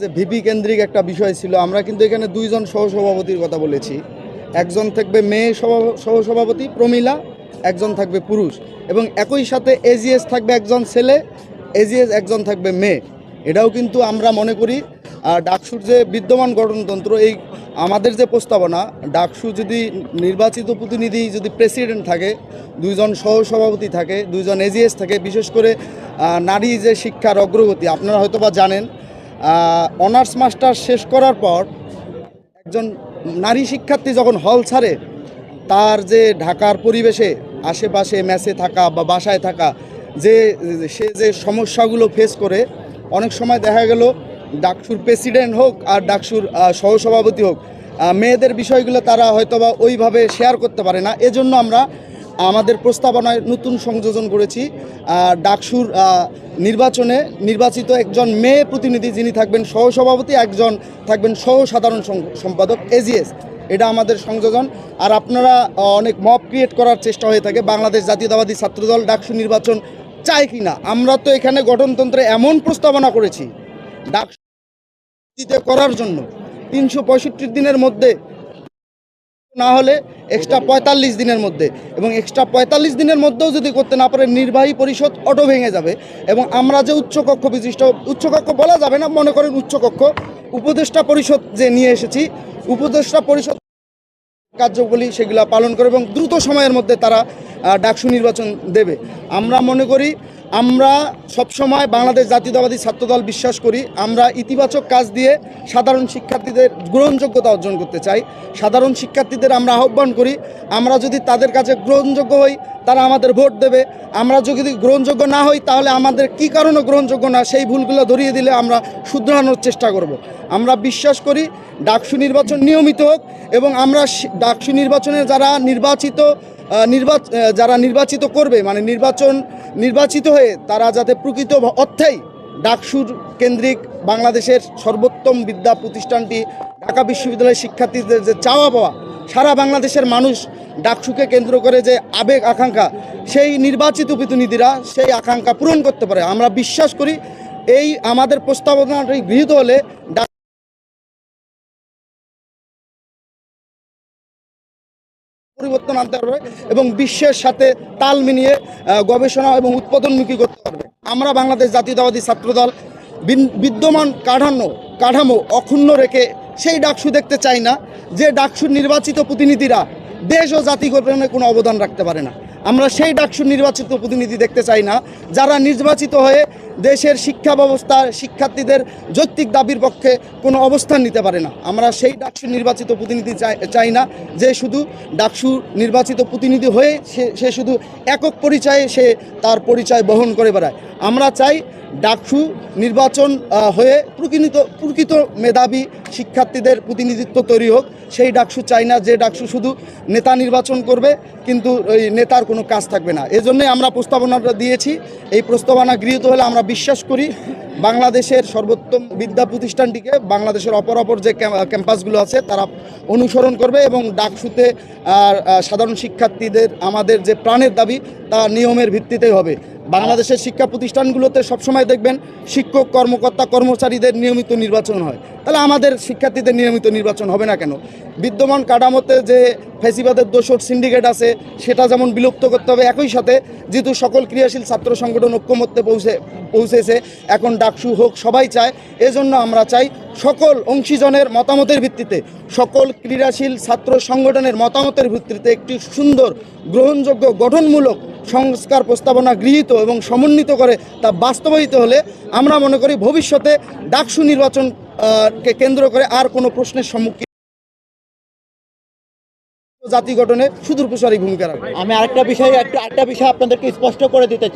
যে ভিপি কেন্দ্রিক একটা বিষয় ছিল, আমরা কিন্তু এখানে দুইজন সহসভাপতির কথা বলেছি। একজন থাকবে মেয়ে সভা- সহসভাপতি, প্রমিলা, একজন থাকবে পুরুষ। এবং একই সাথে এজিএস থাকবে একজন ছেলে এজিএস একজন থাকবে মেয়ে। এটাও কিন্তু আমরা মনে করি, আর ডাকসুর যে বিদ্যমান গঠনতন্ত্র, এই আমাদের যে প্রস্তাবনা, ডাকসু যদি নির্বাচিত প্রতিনিধি যদি প্রেসিডেন্ট থাকে, দুইজন সহসভাপতি থাকে, দুইজন এজিএস থাকে, বিশেষ করে নারী যে শিক্ষার অগ্রগতি, আপনারা হয়তো বা জানেন অনার্স মাস্টার শেষ করার পর একজন নারী শিক্ষার্থী যখন হল ছাড়ে, তার যে ঢাকার পরিবেশে, আশেপাশে ম্যাচে থাকা বা বাসায় থাকা, যে সে যে সমস্যাগুলো ফেস করে, অনেক সময় দেখা গেল ডাকসুর প্রেসিডেন্ট হোক আর ডাকসুর সহসভাপতি হোক মেয়েদের বিষয়গুলো তারা হয়তোবা ওইভাবে শেয়ার করতে পারে না। এজন্য আমরা আমাদের প্রস্তাবনায় নতুন সংযোজন করেছি। ডাকসুর নির্বাচনে নির্বাচিত একজন মেয়ে প্রতিনিধি যিনি থাকবেন সহসভাপতি, একজন থাকবেন সহ সাধারণ সম্পাদক এজিএস। এটা আমাদের সংযোজন। আর আপনারা অনেক মব ক্রিয়েট করার চেষ্টা হয়ে থাকে। বাংলাদেশ জাতীয়তাবাদী ছাত্রদল ডাকসু নির্বাচন চায় কি না আমরা তো এখানে গঠনতন্ত্রে এমন প্রস্তাবনা করেছি, ডাকসু করার জন্য। তিনশো পঁয়ষট্টি দিনের মধ্যে না হলে এক্সট্রা পঁয়তাল্লিশ দিনের মধ্যে। এবং এক্সট্রা পঁয়তাল্লিশ দিনের মধ্যেও যদি করতে না পারে নির্বাহী পরিষদ অটো ভেঙে যাবে। এবং আমরা যে উচ্চকক্ষ বিশিষ্ট, উচ্চকক্ষ বলা যাবে না, মনে করেন উচ্চকক্ষ, উপদেষ্টা পরিষদ যে নিয়ে এসেছি, উপদেষ্টা পরিষদ কার্যগুলি সেগুলো পালন করে এবং দ্রুত সময়ের মধ্যে তারা ডাকসু নির্বাচন দেবে। আমরা মনে করি, আমরা সবসময় বাংলাদেশ জাতীয়তাবাদী ছাত্রদল বিশ্বাস করি, আমরা ইতিবাচক কাজ দিয়ে সাধারণ শিক্ষার্থীদের গ্রহণযোগ্যতা অর্জন করতে চাই। সাধারণ শিক্ষার্থীদের আমরা আহ্বান করি, আমরা যদি তাদের কাছে গ্রহণযোগ্য হই, তারা আমাদের ভোট দেবে। আমরা যদি গ্রহণযোগ্য না হই, তাহলে আমাদের কি কারণে গ্রহণযোগ্য না, সেই ভুলগুলো ধরিয়ে দিলে আমরা শুধরানোর চেষ্টা করব। আমরা বিশ্বাস করি, ডাকসু নির্বাচন নিয়মিত হোক এবং আমরা ডাকসু নির্বাচনে যারা নির্বাচিত নির্বাচ যারা নির্বাচিত করবে মানে নির্বাচন, নির্বাচিত হয়ে তারা যাতে প্রকৃত অর্থেই ডাকসুর কেন্দ্রিক বাংলাদেশের সর্বোত্তম বিদ্যা প্রতিষ্ঠানটি ঢাকা বিশ্ববিদ্যালয়ের শিক্ষার্থীদের যে চাওয়া পাওয়া, সারা বাংলাদেশের মানুষ ডাকসুকে কেন্দ্র করে যে আবেগ, আকাঙ্ক্ষা, সেই নির্বাচিত প্রতিনিধিরা সেই আকাঙ্ক্ষা পূরণ করতে পারে। আমরা বিশ্বাস করি এই আমাদের প্রস্তাবনাটি গৃহীত হলে পরিবর্তন আনতে পারবে এবং বিশ্বের সাথে তাল মিলিয়ে গবেষণা এবং উৎপাদনমুখী করতে পারবে আমরা বাংলাদেশ জাতীয়তাবাদী ছাত্রদল বিদ্যমান কাঠামো কাঠামো অক্ষুণ্ণ রেখে সেই ডাকসু দেখতে চাই না, যে ডাকসুর নির্বাচিত প্রতিনিধিরা দেশ ও জাতি গঠনে কোনো অবদান রাখতে পারে না। আমরা সেই ডাকসুর নির্বাচিত প্রতিনিধি দেখতে চাই না, যারা নির্বাচিত হয়ে দেশের শিক্ষা ব্যবস্থা, শিক্ষার্থীদের যৌক্তিক দাবির পক্ষে কোনো অবস্থান নিতে পারে না। আমরা সেই ডাকসু নির্বাচিত প্রতিনিধি চাই- না। যে শুধু ডাকসু নির্বাচিত প্রতিনিধি হয়ে সে সে শুধু একক পরিচয়ে সে তার পরিচয় বহন করে বেড়ায়। আমরা চাই ডাকসু নির্বাচন হয়ে প্রকৃত প্রকৃত মেধাবী শিক্ষার্থীদের প্রতিনিধিত্ব তৈরি হোক। সেই ডাকসু চাই না। যে ডাকসু শুধু নেতা নির্বাচন করবে, কিন্তু ওই নেতার কোনো কাজ থাকবে না। এজন্যই আমরা প্রস্তাবনাটা দিয়েছি। এই প্রস্তাবনা গৃহীত হলে আমরা বিশ্বাস করি, বাংলাদেশের সর্বোত্তম বিদ্যা প্রতিষ্ঠানটিকে, বাংলাদেশের অপর অপর যে ক্যাম্পাসগুলো আছে, তারা অনুসরণ করবে এবং ডাকসুতে সাধারণ শিক্ষার্থীদের, আমাদের যে প্রাণের দাবি, তা নিয়মের ভিত্তিতেই হবে। বাংলাদেশের শিক্ষা প্রতিষ্ঠানগুলোতে সবসময় দেখবেন শিক্ষক, কর্মকর্তা, কর্মচারীদের নিয়মিত নির্বাচন হয়। তাহলে আমাদের শিক্ষার্থীদের নিয়মিত নির্বাচন হবে না কেন? বিদ্যমান কাঠামোতে যে ফেসিবাদের দোষর সিন্ডিকেট আছে, সেটা যেমন বিলুপ্ত করতে হবে, একই সাথে যেহেতু সকল ক্রিয়াশীল ছাত্র সংগঠন ঐক্যমত্যে পৌঁছে, পৌঁছেছে, এখন ডাকসু হোক, সবাই চায়, এজন্য আমরা চাই সকল অংশীজনের মতামতের ভিত্তিতে, সকল ক্রীড়াশীল ছাত্র সংগঠনের মতামতের ভিত্তিতে একটি সুন্দর, গ্রহণযোগ্য, গঠনমূলক সংস্কার প্রস্তাবনা গৃহীত এবং সমন্বিত করে তা বাস্তবায়িত হলে আমরা মনে করি ভবিষ্যতে ডাকসু নির্বাচন কে কেন্দ্র করে আর কোনো প্রশ্নের সম্মুখীন জাতি গঠনে সুদূর প্রসারী ভূমিকা রাখবে। আমি আরেকটা বিষয়, একটা আরেকটা বিষয় আপনাদেরকে স্পষ্ট করে দিতে চাই।